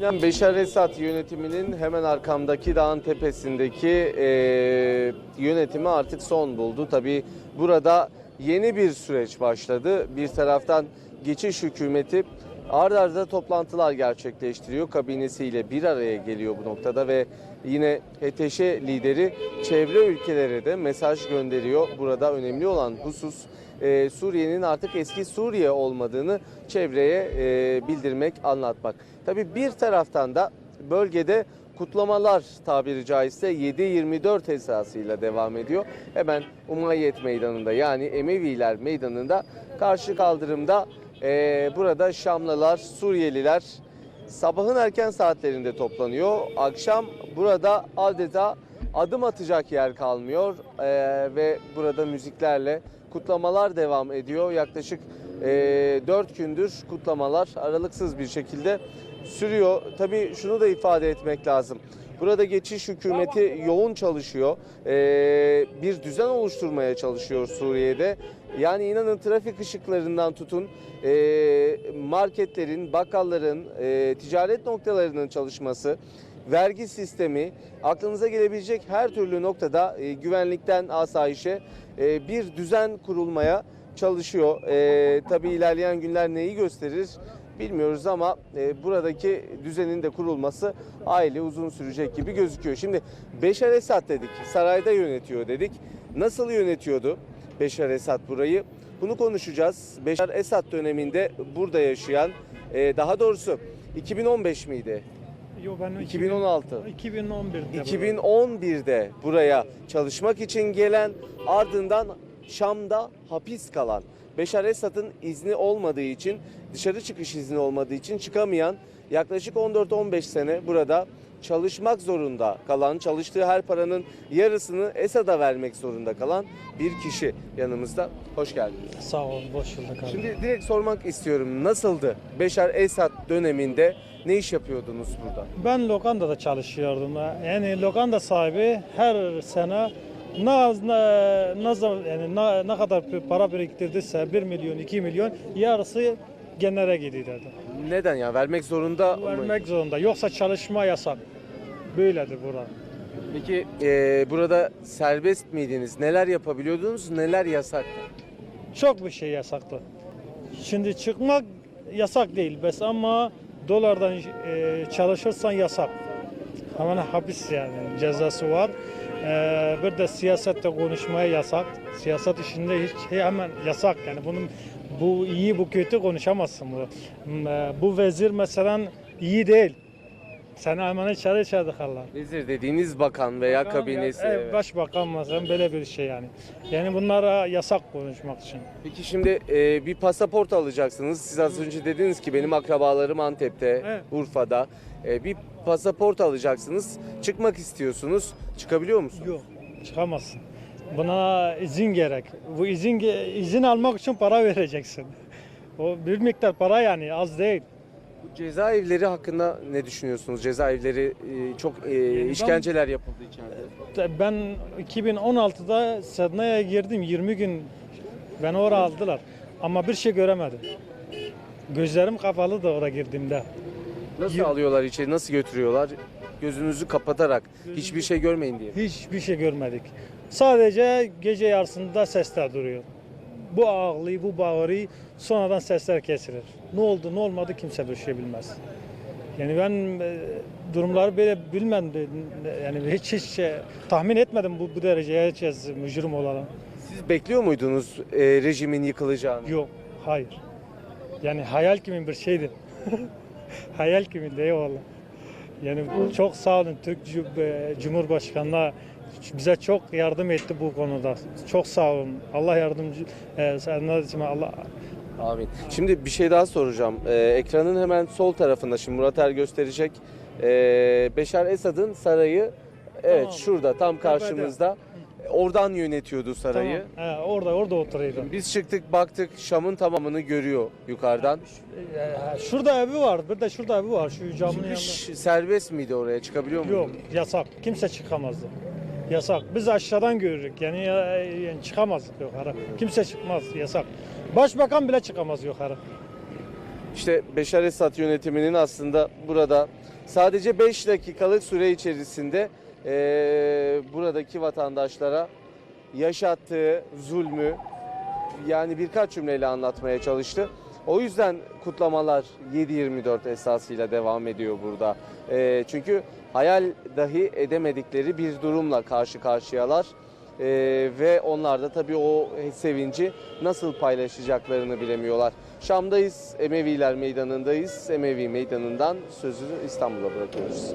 Beşar Esad yönetiminin hemen arkamdaki dağın tepesindeki e, yönetimi artık son buldu. Tabi burada yeni bir süreç başladı. Bir taraftan geçiş hükümeti ard arda toplantılar gerçekleştiriyor. Kabinesiyle bir araya geliyor bu noktada ve yine HTŞ lideri çevre ülkelere de mesaj gönderiyor. Burada önemli olan husus e, Suriye'nin artık eski Suriye olmadığını çevreye e, bildirmek, anlatmak. Tabii bir taraftan da bölgede kutlamalar tabiri caizse 7-24 esasıyla devam ediyor. Hemen Umayyet Meydanı'nda yani Emeviler Meydanı'nda karşı kaldırımda e, burada Şamlılar, Suriyeliler sabahın erken saatlerinde toplanıyor. Akşam burada adeta adım atacak yer kalmıyor Ee, ve burada müziklerle kutlamalar devam ediyor. Yaklaşık e, 4 gündür kutlamalar aralıksız bir şekilde sürüyor. Tabii şunu da ifade etmek lazım. Burada geçiş hükümeti yoğun çalışıyor. Ee, bir düzen oluşturmaya çalışıyor Suriye'de. Yani inanın trafik ışıklarından tutun e, marketlerin, bakkalların, e, ticaret noktalarının çalışması, vergi sistemi, aklınıza gelebilecek her türlü noktada e, güvenlikten asayişe e, bir düzen kurulmaya çalışıyor. E, tabii ilerleyen günler neyi gösterir bilmiyoruz ama e, buradaki düzenin de kurulması aile uzun sürecek gibi gözüküyor. Şimdi Beşar Esad dedik, sarayda yönetiyor dedik. Nasıl yönetiyordu Beşar Esad burayı? Bunu konuşacağız. Beşar Esad döneminde burada yaşayan, e, daha doğrusu 2015 miydi? Yo ben 2016. 2011'de. 2011'de buraya çalışmak için gelen ardından Şam'da hapis kalan Beşar Esad'ın izni olmadığı için dışarı çıkış izni olmadığı için çıkamayan yaklaşık 14-15 sene burada çalışmak zorunda kalan, çalıştığı her paranın yarısını Esad'a vermek zorunda kalan bir kişi yanımızda. Hoş geldiniz. Sağ ol, boş bulduk abi. Şimdi direkt sormak istiyorum. Nasıldı Beşar Esad döneminde ne iş yapıyordunuz burada? Ben lokantada çalışıyordum. Yani lokanda sahibi her sene ne, ne, ne, zaman- yani ne, ne kadar para biriktirdiyse 1 milyon 2 milyon yarısı genere gidiyordu. Neden ya? Vermek zorunda mı? Vermek zorunda. Yoksa çalışma yasak. Böyledir bura. Peki e, burada serbest miydiniz? Neler yapabiliyordunuz? Neler yasaktı? Çok bir şey yasaktı. Şimdi çıkmak yasak değil bes ama dolardan e, çalışırsan yasak. Hemen hapis yani cezası var. E, bir de siyasette konuşmaya yasak. Siyaset işinde hiç hemen yasak yani bunun bu iyi bu kötü konuşamazsın bu. M- e, Bu vezir mesela iyi değil. Seni hemen içeri içeri tıkarlar. Vezir dediğiniz bakan veya Bakan kabinesi. ya- evet. Başbakan mesela böyle bir şey yani. Yani bunlara yasak konuşmak için. Peki şimdi e, bir pasaport alacaksınız. Siz az önce dediniz ki benim akrabalarım Antep'te, Evet. Urfa'da. E, bir pasaport alacaksınız. Çıkmak istiyorsunuz. Çıkabiliyor musunuz? Yok, çıkamazsın. Buna izin gerek. Bu izin izin almak için para vereceksin. O bir miktar para yani az değil. Bu cezaevleri hakkında ne düşünüyorsunuz? Cezaevleri e, çok e, işkenceler yapıldı içeride. Ben 2016'da Sedna'ya girdim 20 gün beni oraya aldılar. Ama bir şey göremedim. Gözlerim kapalı da oraya girdiğimde. Nasıl alıyorlar içeri? Nasıl götürüyorlar? Gözünüzü kapatarak hiçbir şey görmeyin diye. Hiçbir şey görmedik. Sadece gece yarısında sesler duruyor. Bu ağlıyor, bu bağırıyor. Sonradan sesler kesilir. Ne oldu, ne olmadı kimse bir şey bilmez. Yani ben e, durumları böyle bilmedim. Yani hiç hiç şey, tahmin etmedim bu, bu dereceye herkes mücrim olarak. Siz bekliyor muydunuz e, rejimin yıkılacağını? Yok, hayır. Yani hayal gibi bir şeydi. hayal gibi de eyvallah. Yani çok sağ olun Türk e, Cumhurbaşkanı'na bize çok yardım etti bu konuda. Çok sağ olun. Allah yardımcı e, sen Allah Amin. Şimdi bir şey daha soracağım. Ee, ekranın hemen sol tarafında şimdi Murat Er gösterecek. Ee, Beşar Esad'ın sarayı evet Tamam. şurada tam karşımızda. Oradan yönetiyordu sarayı. Tamam. He, orada orada oturuyordu. Biz çıktık baktık Şam'ın tamamını görüyor yukarıdan. E, şurada evi var. Bir de şurada evi var. Şu camının yanında. Çıkış serbest miydi oraya çıkabiliyor muydu? Yok, yasak. Kimse çıkamazdı. Yasak. Biz aşağıdan görürük. Yani, ya- yani çıkamazdık yukarı. Kimse çıkmaz. Yasak. Başbakan bile çıkamaz yukarı. İşte Beşar Esad yönetiminin aslında burada Sadece 5 dakikalık süre içerisinde e, buradaki vatandaşlara yaşattığı zulmü yani birkaç cümleyle anlatmaya çalıştı. O yüzden kutlamalar 7-24 esasıyla devam ediyor burada. E, çünkü hayal dahi edemedikleri bir durumla karşı karşıyalar. E, ve onlar da tabii o sevinci nasıl paylaşacaklarını bilemiyorlar. Şam'dayız, Emeviler Meydanı'ndayız. Emevi Meydanı'ndan sözü İstanbul'a bırakıyoruz.